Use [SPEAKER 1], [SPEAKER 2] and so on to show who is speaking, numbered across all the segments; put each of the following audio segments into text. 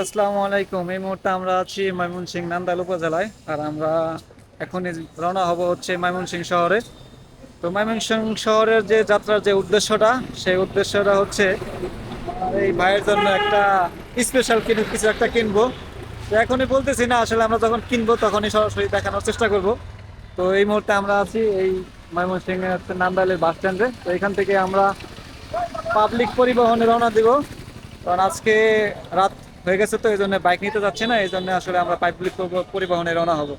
[SPEAKER 1] আসসালামু আলাইকুম। এই মুহূর্তে আমরা আছি ময়মনসিংহ নান্দাইল উপজেলায়, আর আমরা এখনই রওনা হব হচ্ছে ময়মনসিংহ শহরে। তো শহরের যে যাত্রার যে উদ্দেশ্যটা, সেই উদ্দেশ্যটা হচ্ছে এই ভাইয়ের জন্য একটা স্পেশাল কিছু একটা কিনবো। তো এখনই বলতেছি না, আসলে আমরা যখন কিনবো তখনই সরাসরি দেখানোর চেষ্টা করব। তো এই মুহূর্তে আমরা আছি এই ময়মনসিংহের হচ্ছে নান্দাইলের বাস স্ট্যান্ডে তো এখান থেকে আমরা পাবলিক পরিবহনে রওনা দিব। কারণ আজকে রাত হয়ে গেছে তো, এই জন্য বাইক নিতে যাচ্ছে না, এই জন্য আসলে আমরা পাইপগুলি পরিবহনে রওনা হব।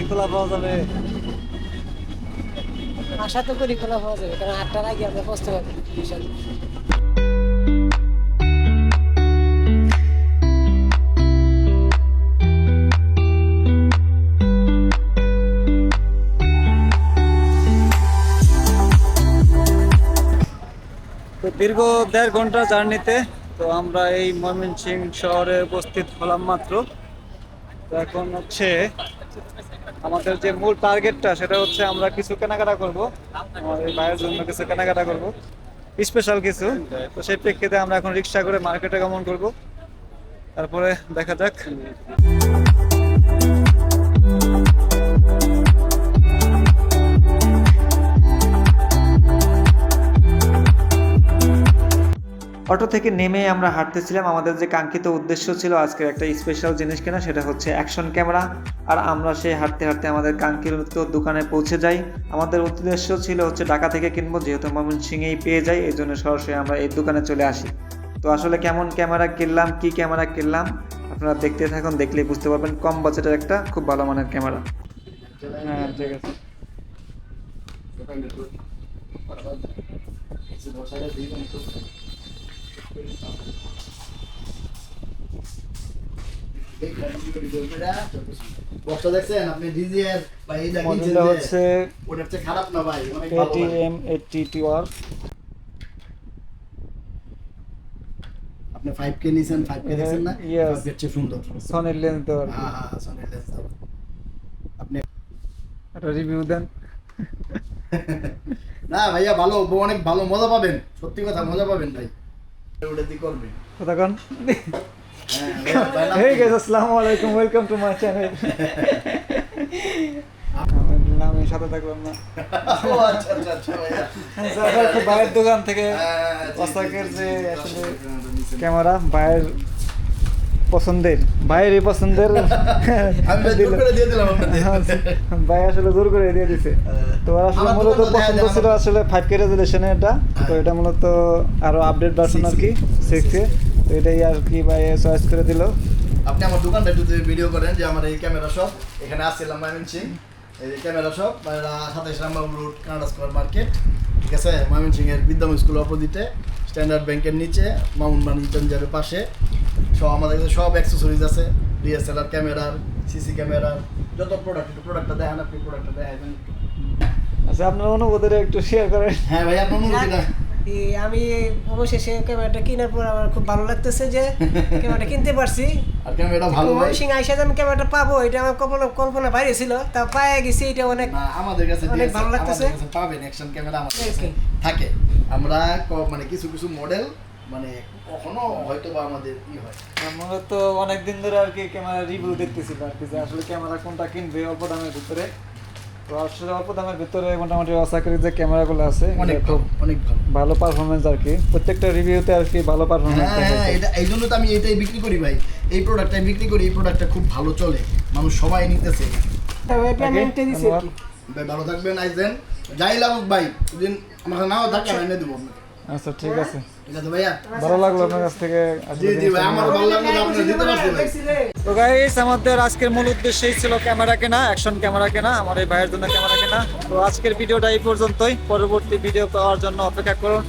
[SPEAKER 1] কি খোলা পাওয়া যাবে।
[SPEAKER 2] আশা তো করি খোলা পাওয়া যাবে কারণ আটটার আগে আমরা পৌঁছতে বিশাল
[SPEAKER 1] তো দীর্ঘ দেড় ঘণ্টা জার্নিতে তো আমরা এই ময়মনসিংহ শহরে উপস্থিত হলাম মাত্র। তো এখন হচ্ছে আমাদের যে মূল টার্গেটটা সেটা হচ্ছে আমরা কিছু কেনাকাটা করব। আমাদের ভাইয়ের জন্য কিছু কেনাকাটা করব। স্পেশাল কিছু। তো সেই প্রেক্ষিতে আমরা এখন রিক্সা করে মার্কেটে গমন করব। তারপরে দেখা যাক। অটো থেকে নেমে আমরা হাঁটতেছিলাম। আমাদের যে কাঙ্ক্ষিত উদ্দেশ্য ছিল আজকের একটা স্পেশাল জিনিস কেনা সেটা হচ্ছে অ্যাকশন ক্যামেরা আর আমরা সেই হাঁটতে হাঁটতে আমাদের কাঙ্ক্ষিত দোকানে পৌঁছে যাই। আমাদের উদ্দেশ্য ছিল হচ্ছে ঢাকা থেকে কিনবো যেহেতু ময়মনসিংহেই পেয়ে যাই এই জন্য সরাসরি আমরা এই দোকানে চলে আসি। তো আসলে কেমন ক্যামেরা কিনলাম কি ক্যামেরা কিনলাম আপনারা দেখতে থাকুন দেখলেই বুঝতে পারবেন কম বাজেটের একটা খুব ভালো মানের ক্যামেরা। হ্যাঁ ঠিক আছে।
[SPEAKER 3] দেখছেন
[SPEAKER 1] হচ্ছে
[SPEAKER 3] ওটার চেয়ে খারাপ না ভাই অনেক
[SPEAKER 1] এটিএম এইটটি টি ওয়ার
[SPEAKER 3] আপনি 5K নিছেন 5K দেখছেন না?
[SPEAKER 1] Yes.
[SPEAKER 3] 5K চেয়ে সুন্দর
[SPEAKER 1] সনির লেন্স দেওয়ার
[SPEAKER 3] হ্যাঁ হ্যাঁ সনি লেন্স দাও আপনি
[SPEAKER 1] একটা রিভিউ দেন।
[SPEAKER 3] না ভাইয়া ভালো অনেক ভালো মজা পাবেন। সত্যি কথা মজা পাবেন ভাই।
[SPEAKER 1] কতক্ষণ
[SPEAKER 3] হ্যাঁ
[SPEAKER 1] আসসালামু আলাইকুম ওয়েলকাম টু মাই চ্যানেল আমি সাথে থাকলাম না।
[SPEAKER 3] ও আচ্ছা আচ্ছা আচ্ছা
[SPEAKER 1] বাইরের দোকান থেকে
[SPEAKER 3] হ্যাঁ, জি, জি,
[SPEAKER 1] ওয়াসাকের
[SPEAKER 3] জি,
[SPEAKER 1] যে আসলে ক্যামেরা ভাইয়ের পছন্দের ভাইয়েরই পছন্দের।
[SPEAKER 3] ভাই
[SPEAKER 1] হ্যাঁ, ভাই আসলে জোর করে দিয়ে দিছে। তো ওর আসলে মূলত পছন্দ ছিল আসলে ফাইভ কে রেজুলেশনে এটা। তো এটা মূলত আরও আপডেট ভার্সন আর কি সিক্স এ তো এটাই আর কি ভাই চয়েস করে দিল।
[SPEAKER 3] আপনি আমার দোকানটা একটু ভিডিও করেন যে আমার এই ক্যামেরা শপ এখানে আসছিলাম ময়মনসিং এই ক্যামেরা শপ সাতাইশ number road Canada square market ঠিক আছে? ময়মনসিং এর বিদ্যম স্কুল অপোজিটে স্ট্যান্ডার্ড ব্যাংকের নিচে মাউন্ট মানি চেঞ্জারের পাশে। সব আমাদের কাছে সব অ্যাক্সেসরিজ আছে ডিএসএলআর ক্যামেরার সিসি ক্যামেরার যত প্রোডাক্ট একটু প্রোডাক্টটা দেখান আপনি প্রোডাক্টটা দেখাবেন
[SPEAKER 1] আচ্ছা আপনার অনুভূতিটা একটু শেয়ার করেন।
[SPEAKER 3] হ্যাঁ ভাই আপনার অনুভূতিটা।
[SPEAKER 2] আমি অবশেষে ক্যামেরাটা কেনার পর আমার খুব ভালো লাগতেছে যে ক্যামেরাটা কিনতে পারছি।
[SPEAKER 3] আর ক্যামেরাটা ভালো ভাই।
[SPEAKER 2] ময়মনসিং আইসা যে আমি ক্যামেরাটা পাবো এটা আমার কল্পনা কল্পনা বাইরে ছিল তা পায়ে গেছি এটা অনেক
[SPEAKER 3] আমাদের কাছে
[SPEAKER 2] অনেক ভালো লাগতেছে।
[SPEAKER 3] পাবেন অ্যাকশন ক্যামেরা আমাদের কাছে থাকে। আমরা মানে কিছু কিছু মডেল মানে কখনো হয়তো বা আমাদের ই হয়।
[SPEAKER 1] আমরা তো অনেকদিন ধরে আর কি ক্যামেরা রিভিউ দেখতেছিল আর কি যে আসলে ক্যামেরা কোনটা কিনবে অল্প দামের ভিতরে। তো আসলে অল্প দামের ভিতরে মোটামুটি ওসাকের যে ক্যামেরাগুলো আছে
[SPEAKER 3] অনেক
[SPEAKER 1] খুব
[SPEAKER 3] অনেক ভালো।
[SPEAKER 1] ভালো পারফরমেন্স আর কি। প্রত্যেকটা রিভিউতে আর কি ভালো পারফরমেন্স
[SPEAKER 3] হ্যাঁ এটা এই জন্য তো আমি এটাই বিক্রি করি ভাই। এই প্রোডাক্টটাই বিক্রি করি এই প্রোডাক্টটা খুব ভালো চলে। মানুষ সবাই নিতেছে।
[SPEAKER 2] পেমেন্টে দিছি আর কি?
[SPEAKER 3] ভাই ভালো থাকবেন আইজেন যাই লাগুক ভাই দিন আমাকে নাও ধাক্কা এনে দেবো
[SPEAKER 1] আচ্ছা ঠিক আছে। ভালো লাগল আপনার কাছ থেকে। তো গাইস আমাদের আজকের মূল উদ্দেশ্যই ছিল ক্যামেরা কেনা অ্যাকশন ক্যামেরা কেনা আমার এই ভাইয়ের জন্য ক্যামেরা কেনা। তো আজকের ভিডিওটা এই পর্যন্তই। পরবর্তী ভিডিও পাওয়ার জন্য অপেক্ষা করুন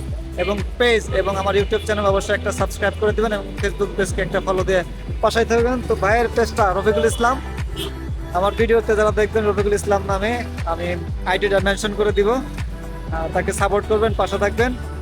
[SPEAKER 1] এবং পেজ এবং আমার ইউটিউব চ্যানেল অবশ্যই একটা সাবস্ক্রাইব করে দিবেন এবং ফেসবুক পেজকে একটা ফলো দিয়ে পাশাই থাকবেন। তো ভাইয়ের পেজটা রফিকুল ইসলাম। আমার ভিডিওতে যারা দেখবেন রফিকুল ইসলাম নামে আমি আইডিটা মেনশন করে দিব। তাকে সাপোর্ট করবেন পাশে থাকবেন।